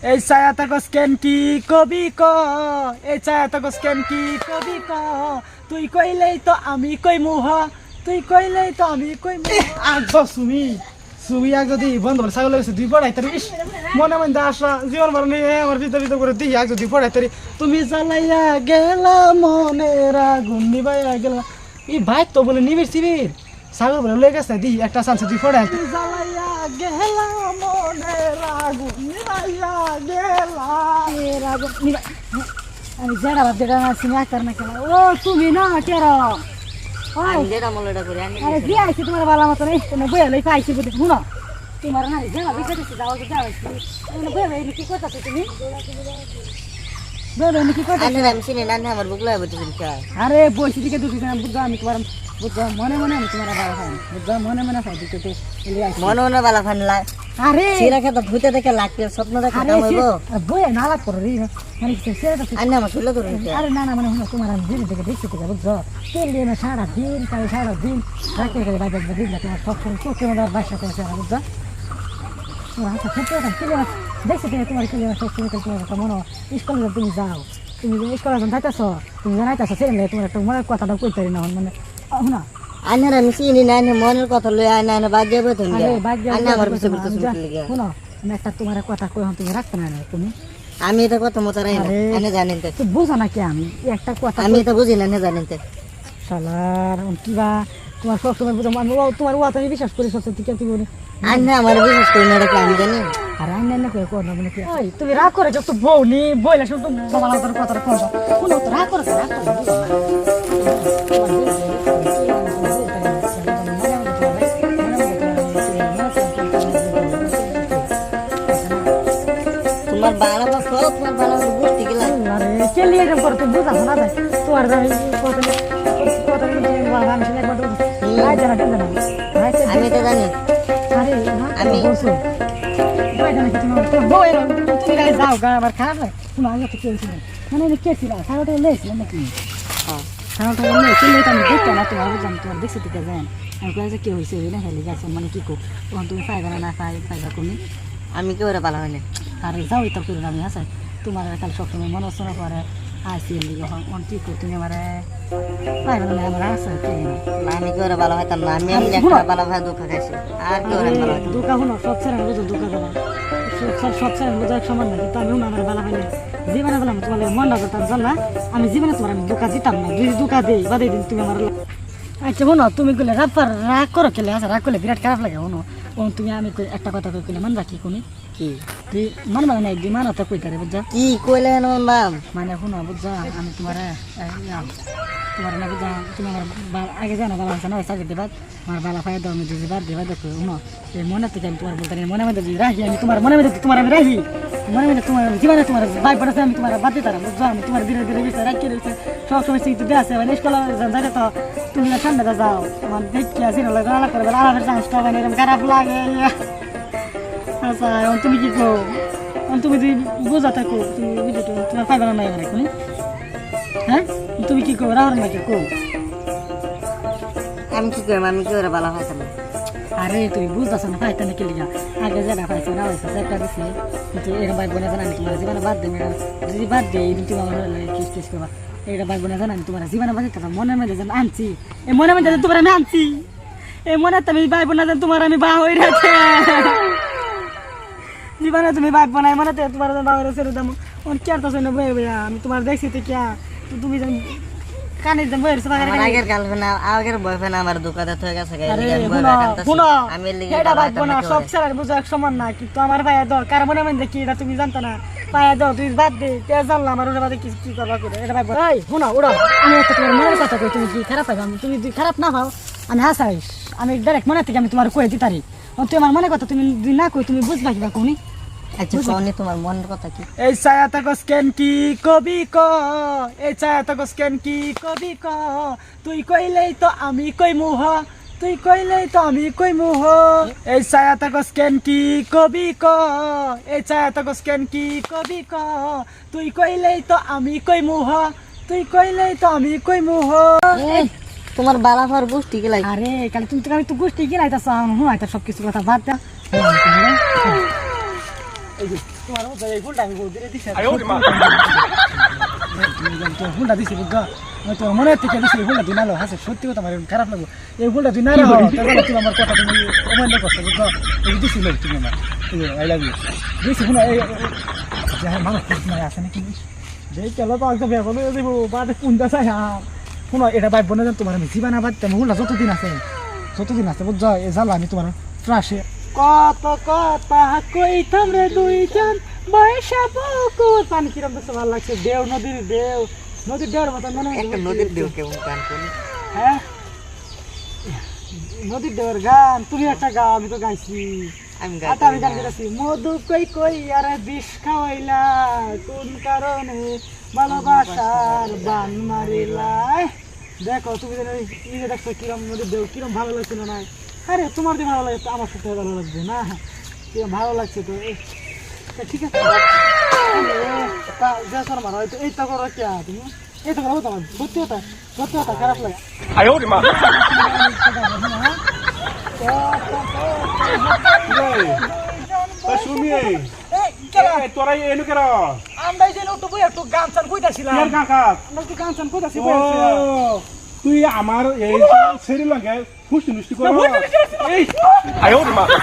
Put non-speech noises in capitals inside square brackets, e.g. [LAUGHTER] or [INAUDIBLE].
এই ছায়া তাকো স্ক্যান কি কবি ক? এই ছায়া তাকো স্ক্যান কি কবি ক? তুই কইলেই তো আমি কই মুহ তুই কইলেই তো আমি কই আগ সুমি। সুমি আগ যদি বন্ধ করে ছাগল গেছে দুই পড়াই তারি। মনে মনে আসা, জীবন মরণ নিয়ে আমার ভিতর ভিতর করে দিই আগ যদি পড়াই তারি। তুমি জ্বালাইয়া গেলা, মনের আগুন নিবাইয়া গেলা। এই ভাই, তো বলে নিবির সিবির ছাগল বলে লয়ে গেছে দি একটা চান্স দুই পড়াই জ্বালাইয়া গেলা মনের আগুন নিবাইয়া গেলা। রাগ- নিবা- আমি যেটা ভাব যেটা না তুমি আকার না। কেন ও তুমি না কেন আমি মনে এটা করি আমি আরে দিয়ে আইছি তোমার বালা মতো? নেই তুমি বয়ে লই পাইছি বুঝে শুনো। তোমার না বিষয় দিচ্ছি যাও যাও তুমি বয়ে বয়ে কি করতেছো তুমি? বয়ে বয়ে কি করতেছো? আনে আমি চিনি না আনে আমার বুক লাগে আরে বসে দিকে দুটি আমি তোমার বুঝছ মনে মনে আমি তোমার বাবা খাই বুঝছ মনে মনে খাই দিকে তো এলি আইছি মনে মনে বালা ফান লাই। আরে! সিরা খেতে ভূতে দেখে লাগতে স্বপ্ন দেখে কাম হইব বয়ে না লাগ করো রে মানে কি সেটা তো আনে আমার শুনলে ধরুন আরে না না মানে তোমার আমি দিন থেকে দেখছি থেকে বুঝছ? তেল দিয়ে না সারা দিন কাল সারা দিন রাখতে গেলে বাইরে দিন তোমার সব সময় চোখে মধ্যে বাসা করে সারা বুঝছ? তোমার হাতে ফুটে ওঠা কেলে দেখছি থেকে তোমার কেলে সব সময় তোমার মনে স্কুলে তুমি যাও তুমি স্কুলে যখন যাইতেছ তুমি জানাইতেছ সেখানে তোমার একটা মনের কথাটা কইতে পারি না মানে না আনে আমি চিনি না আনে মনের কথা লই আনে আনে বাদ যাবে তুমি আনে আমার পিছে আমি শুনতে লিগে শোনো আমি একটা তোমার কথা কই হন তুমি রাখতে না না তুমি? আমি এটা কথা মতো রাই না। আনে জানেন তো। বুঝো না কি আমি? একটা কথা আমি এটা বুঝি না আনে জানেন তো। শালার কিবা তোমার সব সময় বুঝো আমি ও তোমার ও তুমি বিশ্বাস করি সব ঠিক আছে বলে? আনে আমার বিশ্বাস করি না এটা আমি জানি? আর আইন না কই কোন মানে কি তুমি রাগ করে যত বউ নি বইলা শুধু তোমার তোর কথা কোন কোন রাগ করে রাগ করে আরে কে লিয়ে এরকম করতে বুঝা না দেয় তোমার আমি কথা কথা বাবা আমি একবার আই জানা কেন জানা। আই আমি এটা জানি। আরে আমি। বলছো। ভাই জানা কি তোমার বউ এলো তুমি গায়ে যাও গা আবার খারাপ তুমি আগে তো কে মানে আমি কে ছিল? সারাটা লেছিল নাকি। সারাটা লে আমি দেখতে না তোমার বুঝলাম তোমার দেখছি থেকে যান আমি কয়ে যে কি হয়েছে না হেলে গেছে মানে কি কো তখন তুমি পাইবে না না পাই পাইবা তুমি আমি কি ওরা বালা আরে যাও এটা করে আমি হাসাই। তোমার কাল সবসময় মনে শোনা করে আসি এলি অন কি কো তুমি আমার আছে আমি কি ওরা বালা হইতাম আমি একটা বালা ভাই দুঃখ খাইছি। আর কি ওরা বালা হইতাম? দোকা সব ছেড়ে বুঝো দোকা দেবা সব সব ছেড়ে বুঝো এক সমান না কিন্তু আমি আমার বেলা পাইলে জীবনে বললাম তোমার মন না করতাম জান না? আমি জীবনে তোমার আমি দোকা দিতাম না যদি দোকা দিই দিন তুমি আমার আচ্ছা তুমি রাগ পার রাগ করো কেলে আচ্ছা রাগ করলে বিরাট খারাপ লাগে তুমি আমি একটা কথা কই কইলে কি কোনি কি? তুই মানবা না একদিন মানো তো কইতারে বুঝা কি কইলে এমন নাম? মানে শুনো বুঝছ আমি তোমার তোমার না বুঝা তুমি আমার আগে জানো বালা আছে না চাকরি দিবা আমার বালা ফাই দাও আমি দিদি বাদ দিবা দেখো শুনো। এই মনে থেকে আমি তোমার বলতে মনে মধ্যে যদি রাখি আমি তোমার মনে মধ্যে তোমার আমি রাখি মনে মধ্যে তোমার জীবনে তোমার ভাই পড়াছে আমি তোমার বাদ দিতাম বুঝছ আমি তোমার ধীরে ধীরে বিষয় রাখি রয়েছে সব সময় শিখতে দিয়ে আছে মানে স্কুলে যাই তো তুমি না সামনে যাও তোমার দেখি আছে না লাগে করে আলাদা মানে এরকম খারাপ লাগে। আচ্ছা তুমি কি কো তুমি যদি বোঝা থাকো তুমি বুঝে তো তোমার পাইবে না নাই এখন হ্যাঁ? তুমি কি কো রাহর কো আমি কি আমি কি না আরে তুমি বুঝতেছ না পাইতে নাকি লিগা? আগে যেটা পাইছো না হয়েছে সেটা দিছি। কিন্তু এরকম ভাই বোনে জানানি তোমার জীবনে বাদ দেবে যদি বাদ দেয় এই তুমি আমার কিস কিস করবা? এটা ভাই বোনে জানানি তোমার জীবনে বাদ দিতে মনের মধ্যে যেন আনছি। এই মনের মধ্যে তোমার আমি আনছি। এই মনে তুমি ভাই বোনা তোমার আমি বা হয়ে রেখে। জীবনে তুমি ভাই বোনাই মনে তোমার বা হয়ে রেখে দাম ওর কি আর তো শুনে বই বইয়া আমি তোমার দেখছি তো কিয়া তুমি কানে। আগের গার্লফ্রেন্ড আগের বয়ফ্রেন্ড আমার হয়ে গেছে শুনো, এটা বালা ভাববো হইতাম না, না সব ছেলের বুঝো এক সমান না কিন্তু আমার ভাইয়া দর কার মনে মনে কি এটা তুমি জানতো না। পায়া দাও তুই বাদ দে তে জানলাম আমার ওটা বাদে কি কি করবা করে এটা ভাববো এই শুনো উড়ো। আমি একটা তোমার মনের কথা কই তুমি কি খারাপ পাইবা তুমি যদি খারাপ না পাও আমি হাসাইস। আমি ডাইরেক্ট মনে থেকে আমি তোমার কয়ে দিতারি। তুমি আমার মনে কথা তুমি যদি না কই তুমি বুঝবা কিবা কোনি আচ্ছা কোনি তোমার মনের কথা কি? এই ছায়া তাকো স্ক্যান কি কবি ক? এই ছায়া তাকো স্ক্যান কি কবি ক? তুই কইলেই তো আমি কই মুহ তুই কইলেই তো আমি কই মুহ এই ছায়া তাকো স্ক্যান কি কবি ক? এই ছায়া তাকো স্ক্যান কি কবি ক? তুই কইলেই তো আমি কই মুহ তুই কইলেই তো আমি কই মুহ তোমার বালা ফার গোষ্ঠী গেলাই। আরে কাল তুমি তো আমি তো গোষ্ঠী হুঁ আইতা সব কিছু কথা বাদ দা। এই যে তোমার মতো এই ফুলটা আমি বৌদিরে দিছি। ফুলটা দিছি বুঝা মানে তো মনে হচ্ছে দিছি এই ফুলটা দিনালো হাসে। সত্যি কথা আমার খারাপ লাগল। এই ফুলটা দিনালো তাহলে মানে তুমি আমার কথা তুমি অমান্য করছ বুঝা এই দিছি লোক তুমি আমার। আই লাভ ইউ দিছি শুনো এই যাই মানুষ নাই আছে নাকি? দেই কেলো তো একদম বেয়া বলে দিব বাদে কোনটা হ্যাঁ। যতদিন আছে যতদিন আছে আমি তোমার ট্রাসে কত কথা কইতাম রে দুইজন? বয়সা পুকুর পানি কিরম দেখতে ভালো লাগছে? দেও নদীর দেও। নদীর দেওয়ার মতন মনে হয় নদীর দেও কেমন গান করি? হ্যাঁ? নদীর দেওয়ার গান। তুমি একটা গাও আমি তো গাইছি। আমি গান গাইতে গেছি মধু কই কই আরে বিষ খাওয়াইলা? কোন কারণে ভালোবাসার বান মারিলা? দেখো তুমি যেন এই যে দেখছ কিরম নদীর দেও কিরম ভালো লাগছে না নাই? আরে তোমার যে ভালো লাগে আমার সাথে ভালো লাগবে না। ভালো লাগছে তো ঠিক আছে। মারা হয়তো এই তো করো কে তুমি? এই তো করো তোমার ভর্তি হতা ভর্তি হতা খারাপ লাগে। আয়ো রে মা। শুনি তোরা এনু কেন আমরা গান চান কইতাছিলাম গান খাস আমরা তো গান চান কইতাছি তুই আমার এই সেরি লাগে খুশি মিষ্টি করো। এই আয়ো মা। [LAUGHS]